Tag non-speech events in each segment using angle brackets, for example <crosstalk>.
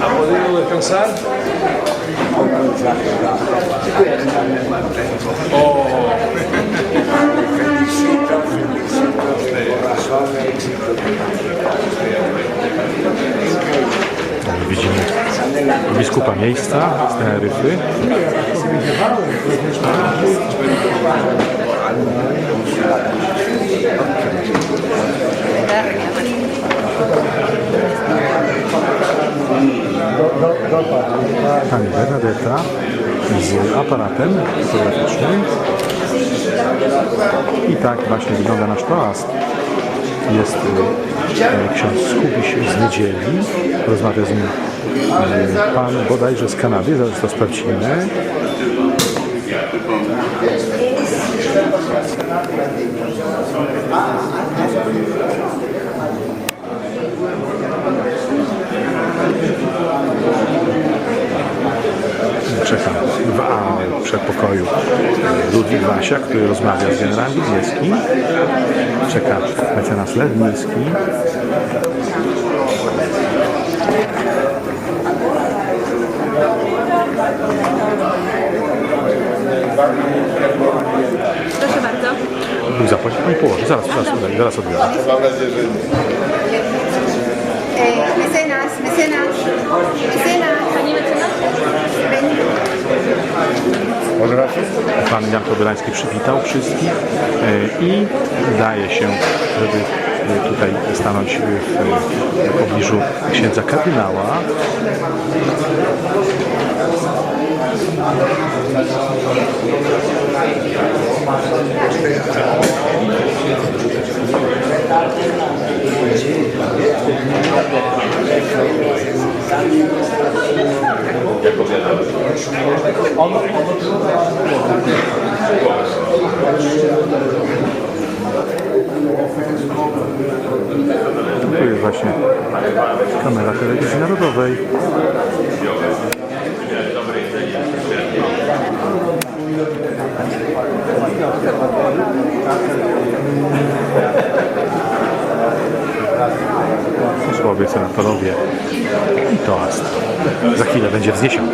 ¿Ha podido descansar? Widzimy biskupa miejsca z Teneryfy. Pani Bernadetta z aparatem fotograficznym. I tak właśnie wygląda nasz toast. Jest e, ksiądz Skubiś z niedzieli. Rozmawia z nim e, pan bodajże z Kanady, zaraz to sprawdzimy. Czekam w A przedpokoju Ludwik Wasia, który rozmawia z generałem Widzieckim. Czeka mecenas Lednicki. Proszę bardzo. Bóg zapłaci, pani położy. Zaraz, zaraz, zaraz, zaraz odbiorę. Eh, mecenas, mecenas, mecenas. Pani mecenas? Pan Jan Kobylański przywitał wszystkich e, i daje się, żeby e, tutaj stanąć w pobliżu księdza kardynała. Tu jest właśnie kamera telewizji narodowej. Posłowie, senatorowie i toast. Za chwilę będzie wzniesiony.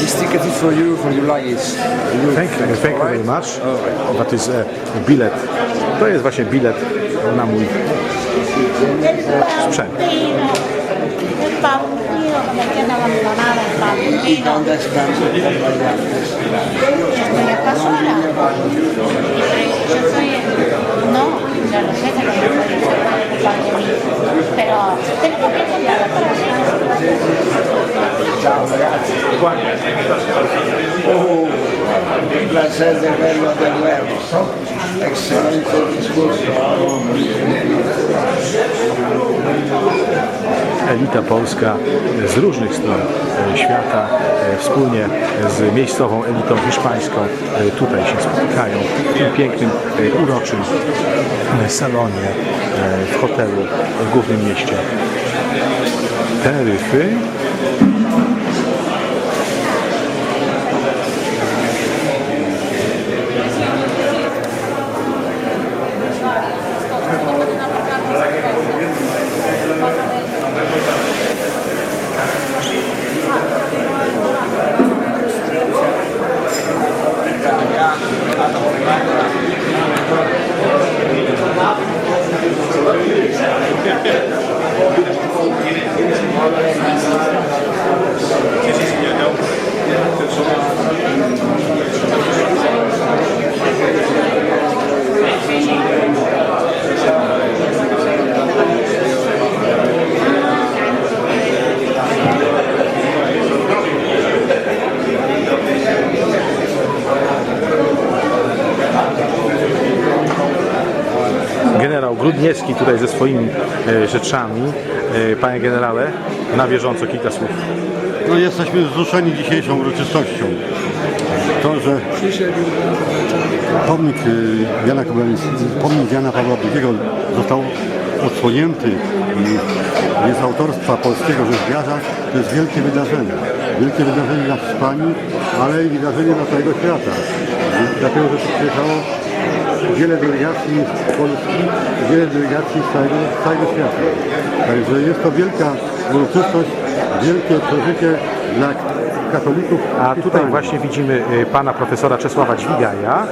This ticket is for you, for your luggage. You Thank you, thank you very much. That is e, bilet. To jest właśnie bilet na mój sprzęt. pavo cocido, que abandonada, el. Yo estoy. Yo soy, no, yo no sé si lo voy a pero tengo que contar para un placer de verlo de nuevo. Excelente discurso. Elita polska z różnych stron e, świata e, wspólnie z miejscową elitą hiszpańską e, tutaj się spotykają w tym pięknym, uroczym salonie w hotelu w głównym mieście Teneryfy. Tutaj ze swoimi e, rzeczami. E, Panie generale, na bieżąco kilka słów. No jesteśmy wzruszeni dzisiejszą uroczystością. To, że pomnik y, Jana, pomnik Jana Pawła II został odsłonięty jest autorstwa polskiego rzeźbiarza, to jest wielkie wydarzenie. wielkie wydarzenie dla Hiszpanii, ale i wydarzenie dla całego świata. Dlatego, że przyjechało wiele delegacji z Polski, wiele delegacji z całego, z całego świata. Także jest to wielka uroczystość, wielkie przeżycie dla katolików. A tutaj właśnie widzimy y, pana profesora Czesława Dźwigaja,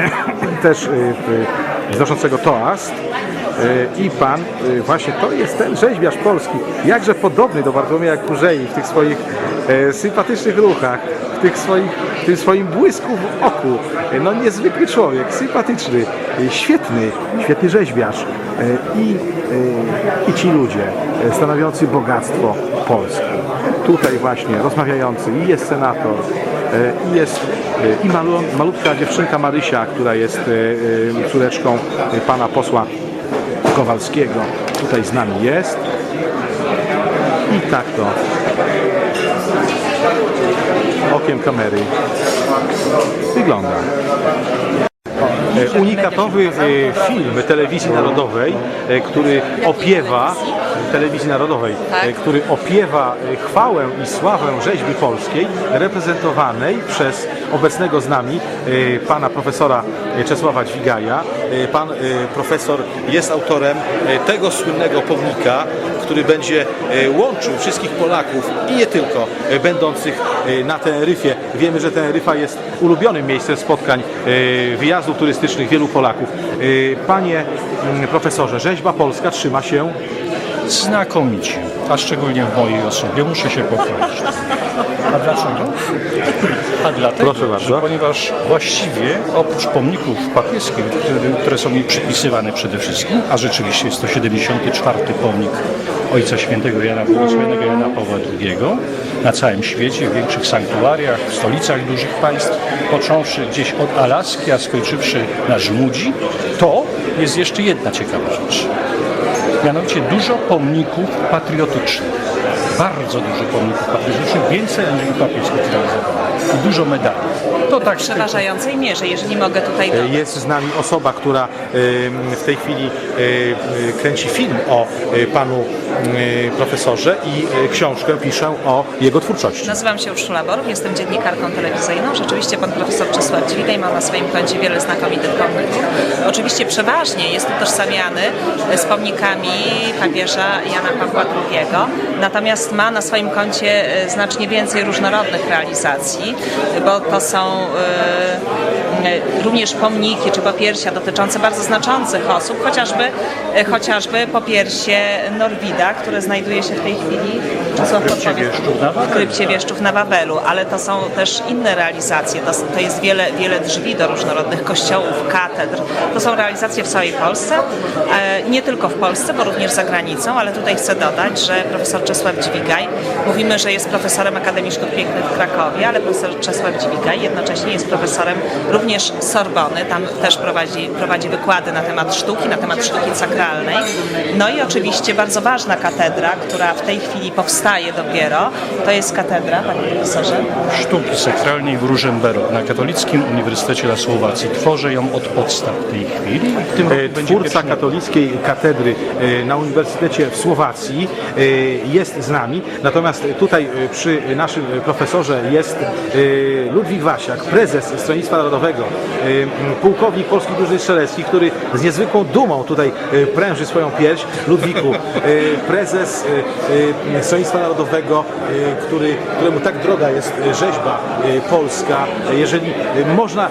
<clears throat> też y, wznoszącego toast. Y, I pan, właśnie to jest ten rzeźbiarz polski, jakże podobny do Bartłomieja Kurzei w tych swoich sympatycznych ruchach, w, tych swoich, w tym swoim błysku w oku. E, No niezwykły człowiek, sympatyczny, e, świetny, świetny rzeźbiarz. E, I, e, I ci ludzie e, stanowiący bogactwo Polski. Tutaj właśnie rozmawiający i jest senator, e, i jest e, i malu, malutka dziewczynka Marysia, która jest e, e, córeczką e, pana posła Kowalskiego. Tutaj z nami jest. I tak to okiem kamery wygląda. E, Unikatowy e, film telewizji narodowej, e, który opiewa telewizji narodowej, e, który opiewa chwałę i sławę rzeźby polskiej reprezentowanej przez obecnego z nami pana profesora Czesława Dźwigaja. Pan profesor jest autorem tego słynnego pomnika, który będzie e, łączył wszystkich Polaków i nie tylko e, będących e, na Teneryfie. Wiemy, że Teneryfa jest ulubionym miejscem spotkań wyjazdów turystycznych wielu Polaków. Panie mm, profesorze, rzeźba polska trzyma się Znakomicie, a szczególnie w mojej osobie muszę się pochwalić. A dlaczego? A dlatego, Proszę bardzo. ponieważ właściwie oprócz pomników papieskich, które, które są mi przypisywane przede wszystkim, a rzeczywiście jest to 74. pomnik Ojca Świętego Jana Błogosławionego Jana Pawła II na całym świecie, w większych sanktuariach, w stolicach dużych państw, począwszy gdzieś od Alaski, a skończywszy na Żmudzi, to jest jeszcze jedna ciekawa rzecz mianowicie dużo pomników patriotycznych. Bardzo dużo pomników patriotycznych, więcej aniżeli papieskich zrealizowanych. I dużo medali. To tak w przeważającej mierze, jeżeli mogę tutaj dodać. Jest z nami osoba, która w tej chwili e, e, kręci film o e, panu profesorze i książkę piszę o jego twórczości. Nazywam się Urszula Borów, jestem dziennikarką telewizyjną. Rzeczywiście pan profesor Czesław Dźwigaj ma na swoim koncie wiele znakomitych pomników. Oczywiście przeważnie jest utożsamiany z pomnikami papieża Jana Pawła II, natomiast ma na swoim koncie znacznie więcej różnorodnych realizacji, bo to są również pomniki czy popiersia dotyczące bardzo znaczących osób, chociażby, e, chociażby popiersie Norwida, które znajduje się w tej chwili Czesław Krypcie podpowie- Wieszczów na Wawelu. w krypcie Wieszczów na Wawelu, ale to są też inne realizacje. To, to jest wiele, wiele drzwi do różnorodnych kościołów, katedr. To są realizacje w całej Polsce, e, nie tylko w Polsce, bo również za granicą, ale tutaj chcę dodać, że profesor Czesław Dźwigaj, mówimy, że jest profesorem Akademii Sztuk Pięknych w Krakowie, ale profesor Czesław Dźwigaj jednocześnie jest profesorem również Sorbony, tam też prowadzi, prowadzi wykłady na temat sztuki, na temat sztuki sakralnej. No i oczywiście bardzo ważna katedra, która w tej chwili powstaje dopiero, to jest katedra, panie profesorze. sztuki sakralnej w Rużemberok na Katolickim Uniwersytecie na Słowacji. Tworzę ją od podstaw w tej chwili w tym E, Twórca katolickiej katedry e, na Uniwersytecie w Słowacji e, jest z nami. Natomiast tutaj przy naszym profesorze jest e, Ludwik Wasiak, prezes Stronnictwa Narodowego, e, pułkownik Polskich Drużyn Strzelecki, który z niezwykłą dumą tutaj e, pręży swoją pierś. Ludwiku, e, prezes e, e, Narodowego, e, który, któremu tak droga jest e, rzeźba e, polska. Jeżeli można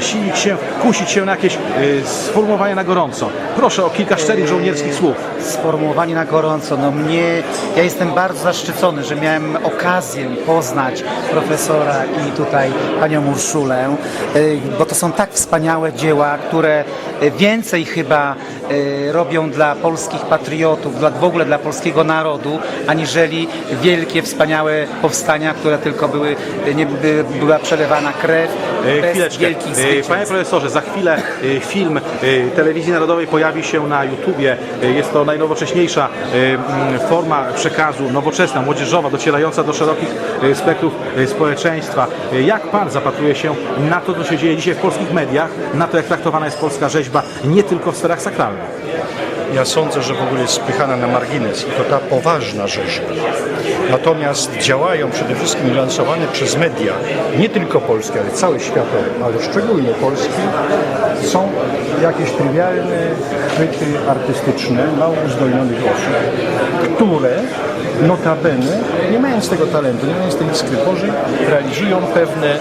silić się, kusić się na jakieś sformułowanie na gorąco. Proszę o kilka szczerych żołnierskich słów. sformułowanie na gorąco. No mnie, ja jestem bardzo zaszczycony, że miałem okazję poznać profesora i tutaj panią Urszulę, y, bo to są tak wspaniałe dzieła, które y, więcej chyba y, robią dla polskich patriotów, dla, w ogóle dla polskiego narodu, aniżeli wielkie, wspaniałe powstania, które tylko były, nie, by, była przelewana krew E, bez Chwileczkę. wielkich E, zwycięstw. Panie profesorze, za chwilę e, film Telewizji Narodowej pojawi się na YouTubie. Jest to najnowocześniejsza forma przekazu, nowoczesna, młodzieżowa, docierająca do szerokich spektrów społeczeństwa. Jak Pan zapatruje się na to, co się dzieje dzisiaj w polskich mediach, na to, jak traktowana jest polska rzeźba, nie tylko w sferach sakralnych? Ja sądzę, że w ogóle jest spychana na margines i to ta poważna rzeźba. Natomiast działają przede wszystkim lansowane przez media, nie tylko polskie, ale całe światowe, ale szczególnie polskie, są jakieś trywialne chwyty artystyczne mało uzdolnionych osób, które notabene, nie mając tego talentu, nie mając tej iskry realizują pewne,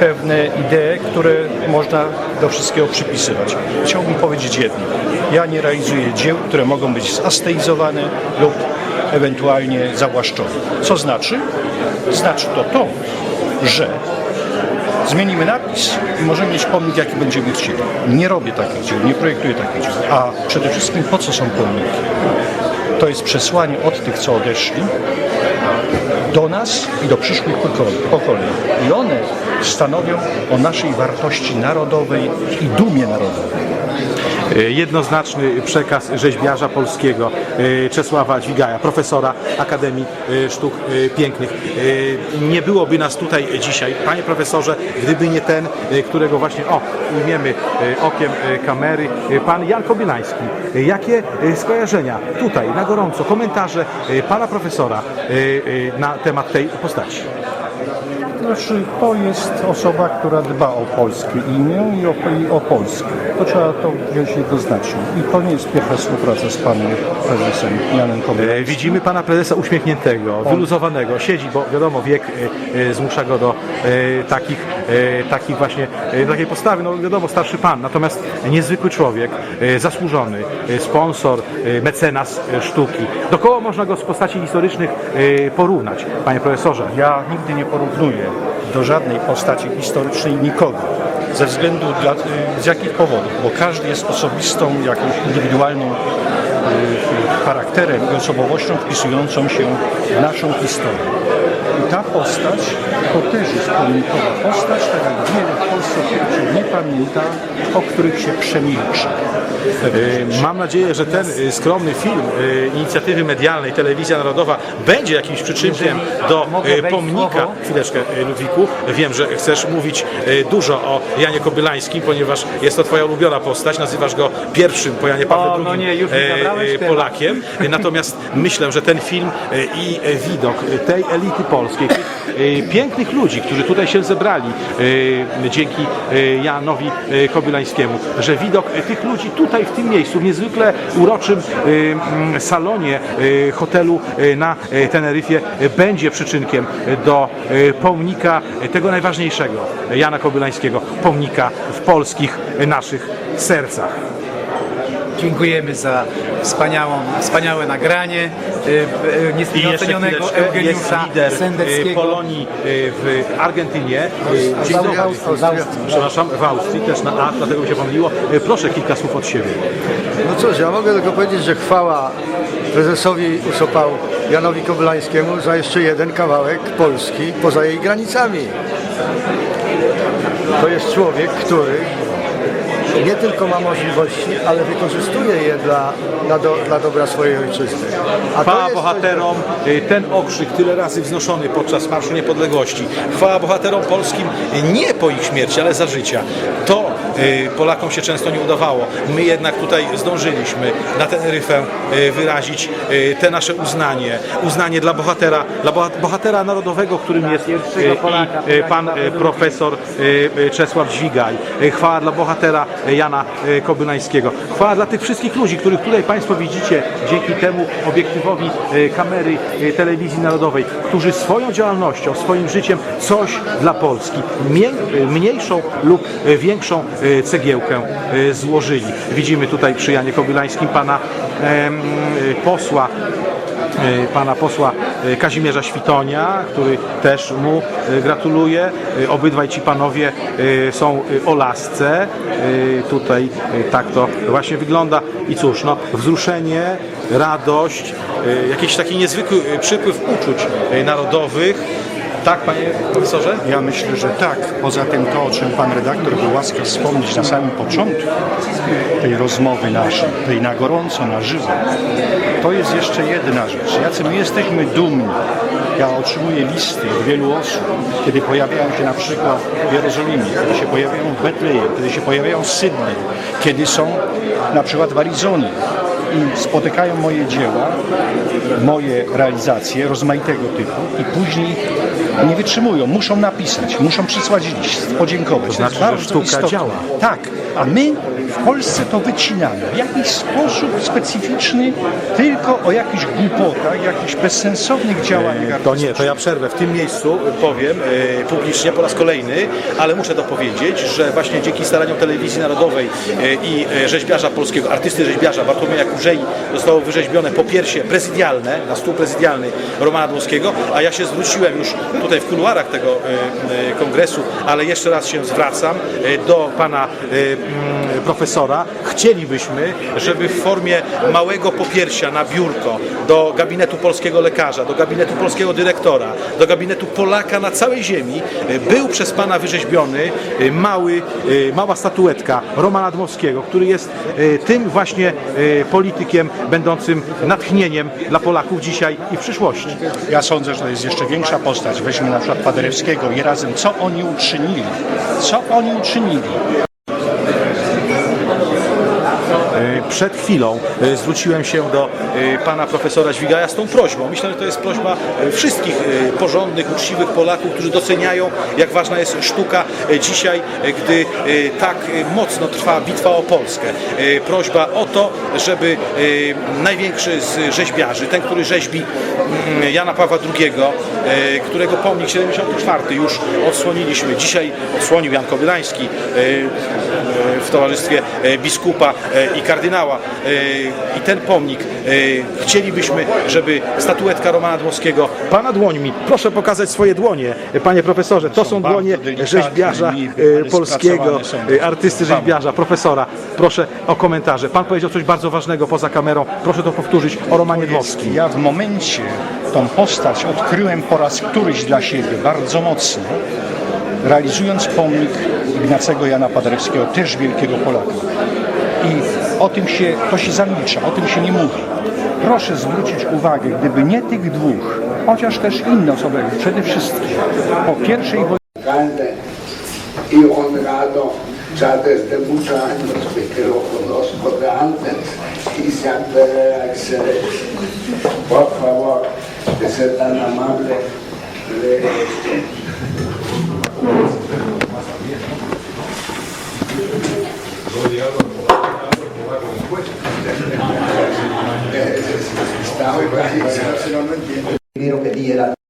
pewne idee, które można do wszystkiego przypisywać. Chciałbym powiedzieć jedno. Ja nie realizuję dzieł, które mogą być zasteizowane lub ewentualnie zawłaszczone. Co znaczy? Znaczy to to, że zmienimy napis i możemy mieć pomnik, jaki będziemy chcieli. Nie robię takich dzieł, nie projektuję takich dzieł. A przede wszystkim po co są pomniki? To jest przesłanie od tych, co odeszli, do nas i do przyszłych pokole- pokoleń. I one stanowią o naszej wartości narodowej i dumie narodowej. E, jednoznaczny przekaz rzeźbiarza polskiego e, Czesława Dźwigaja, profesora Akademii e, Sztuk Pięknych. Nie byłoby nas tutaj dzisiaj, panie profesorze, gdyby nie ten, którego właśnie, o, ujmiemy okiem kamery, pan Jan Kobylański. Jakie skojarzenia tutaj, na gorąco, komentarze pana profesora na temat tej postaci? Znaczy, to jest osoba, która dba o polskie imię i o, i o Polskę. To trzeba to wziąć jednoznacznie. I to nie jest pierwsza współpraca z panem prezesem Janem E, Kobylańskim. Widzimy pana prezesa uśmiechniętego, wyluzowanego, siedzi, bo wiadomo, wiek e, e, zmusza go do e, takich, e, takich właśnie, e, takiej postawy. No wiadomo, starszy pan, natomiast niezwykły człowiek, e, zasłużony, e, sponsor, e, mecenas e, sztuki. Do kogo można go z postaci historycznych e, porównać, panie profesorze? Ja nigdy nie porównuję do żadnej postaci historycznej nikogo. Ze względu dla, z jakich powodów? Bo każdy jest osobistą, jakąś indywidualną charakterem i osobowością wpisującą się w naszą historię. I ta postać to też jest pomnikowa postać, tak jak wiele w Polsce, o których się nie pamięta, o których się przemilcza. E, Mam nadzieję, że ten e, skromny film e, inicjatywy medialnej Telewizja Narodowa będzie jakimś przyczynkiem do pomnika. Chwileczkę, Ludwiku. Wiem, że chcesz mówić dużo o Janie Kobylańskim, ponieważ jest to twoja ulubiona postać. Nazywasz go pierwszym po Janie Pawle II no nie, temat. Polakiem. Natomiast myślę, że ten film i widok tej elity polskiej, tych e, pięknych ludzi, którzy tutaj się zebrali e, dzięki e, Janowi Kobylańskiemu, że widok tych ludzi tutaj w tym miejscu, w niezwykle uroczym salonie hotelu na Teneryfie będzie przyczynkiem do pomnika tego najważniejszego Jana Kobylańskiego, pomnika w polskich naszych sercach. Dziękujemy za wspaniałą, wspaniałe nagranie y, y, I nieocenionego Eugeniusza lider e, Sendeckiego. Polonii e, w Argentynie. Dzień dobry. Przepraszam, w Austrii, też na A, dlatego mi się pomyliło. Proszę kilka słów od siebie. No cóż, ja mogę tylko powiedzieć, że chwała prezesowi Usopał Janowi Koblańskiemu za jeszcze jeden kawałek Polski poza jej granicami. To jest człowiek, który nie tylko ma możliwości, ale wykorzystuje je dla, dla, do, dla dobra swojej ojczyzny. A Chwała bohaterom, e, ten okrzyk tyle razy wznoszony podczas Marszu Niepodległości. Chwała bohaterom polskim nie po ich śmierci, ale za życia. To Polakom się często nie udawało. My jednak tutaj zdążyliśmy na Teneryfę e, wyrazić e, te nasze uznanie. Uznanie dla bohatera, dla boha- bohatera narodowego, którym jest Polaka, pan profesor Czesław Dźwigaj. Chwała dla bohatera Jana Kobylańskiego. Chwała dla tych wszystkich ludzi, których tutaj Państwo widzicie dzięki temu obiektywowi kamery telewizji narodowej, którzy swoją działalnością, swoim życiem coś dla Polski, mniejszą lub większą cegiełkę e, złożyli. Widzimy tutaj przy Janie Kobylańskim pana e, posła pana posła Kazimierza Świtonia, który też mu gratuluje. Obydwaj ci panowie są o lasce. Tutaj tak to właśnie wygląda. I cóż, no, wzruszenie, radość, jakiś taki niezwykły przypływ uczuć narodowych. Tak, panie profesorze? Ja myślę, że tak. Poza tym to, o czym pan redaktor był łaskaw wspomnieć na samym początku tej rozmowy naszej, tej na gorąco, na żywo, to jest jeszcze jedna rzecz. Jacy my jesteśmy dumni. Ja otrzymuję listy od wielu osób, kiedy pojawiają się na przykład w Jerozolimie, kiedy się pojawiają w Betlejem, kiedy się pojawiają w Sydney, kiedy są na przykład w Arizonie. I spotykają moje dzieła, moje realizacje rozmaitego typu i później nie wytrzymują, muszą napisać, muszą przysłać list, podziękować. To, znaczy, jest że sztuka istotne. działa. Tak, a my w Polsce to wycinamy w jakiś sposób specyficzny, tylko o jakichś głupotach, jakichś bezsensownych działaniach To nie, to ja przerwę. W tym miejscu powiem e, publicznie po raz kolejny, ale muszę to powiedzieć, że właśnie dzięki staraniom Telewizji Narodowej e, i e, rzeźbiarza polskiego, artysty rzeźbiarza Bartłomieja Kurzei zostało wyrzeźbione popiersie prezydialne, na stół prezydialny Romana Dmowskiego, a ja się zwróciłem już tutaj w kuluarach tego e, e, kongresu, ale jeszcze raz się zwracam e, do pana e, mm, profesora. Chcielibyśmy, żeby w formie małego popiersia na biurko do gabinetu polskiego lekarza, do gabinetu polskiego dyrektora, do gabinetu Polaka na całej ziemi e, był przez pana wyrzeźbiony e, mały, e, mała statuetka Romana Dmowskiego, który jest tym właśnie politykiem będącym natchnieniem dla Polaków dzisiaj i w przyszłości. Ja sądzę, że to jest jeszcze większa postać. Weźmy na przykład Paderewskiego i razem, co oni uczynili. Co oni uczynili. So E, Przed chwilą e, zwróciłem się do e, pana profesora Dźwigaja z tą prośbą. Myślę, że to jest prośba wszystkich porządnych, uczciwych Polaków, którzy doceniają, jak ważna jest sztuka dzisiaj, gdy tak mocno trwa bitwa o Polskę. Prośba o to, żeby największy z rzeźbiarzy, ten, który rzeźbi mm, Jana Pawła II, którego pomnik 74 już odsłoniliśmy. Dzisiaj odsłonił Jan Kobylański w towarzystwie biskupa i kardynała. E, I ten pomnik e, chcielibyśmy, żeby statuetka Romana Dmowskiego, pana dłońmi, proszę pokazać swoje dłonie, panie profesorze, to są, bardzo dłonie rzeźbiarza e, ale polskiego, są artysty rzeźbiarza, profesora. Proszę o komentarze. Pan powiedział coś bardzo ważnego poza kamerą, proszę to powtórzyć o Romanie Dmowskim. Ja w momencie tą postać odkryłem po raz któryś dla siebie bardzo mocno, realizując pomnik Ignacego Jana Paderewskiego, też wielkiego Polaka. I o tym się, to się zamilcza, o tym się nie mówi. Proszę zwrócić uwagę, gdyby nie tych dwóch, chociaż też inne osoby, przede wszystkim po pierwszej wojnie y honrado ya desde muchos años que lo conozco de antes y siempre era excelente. Por favor, de ser tan amable, de ahora con el juez. si no, no entiendo.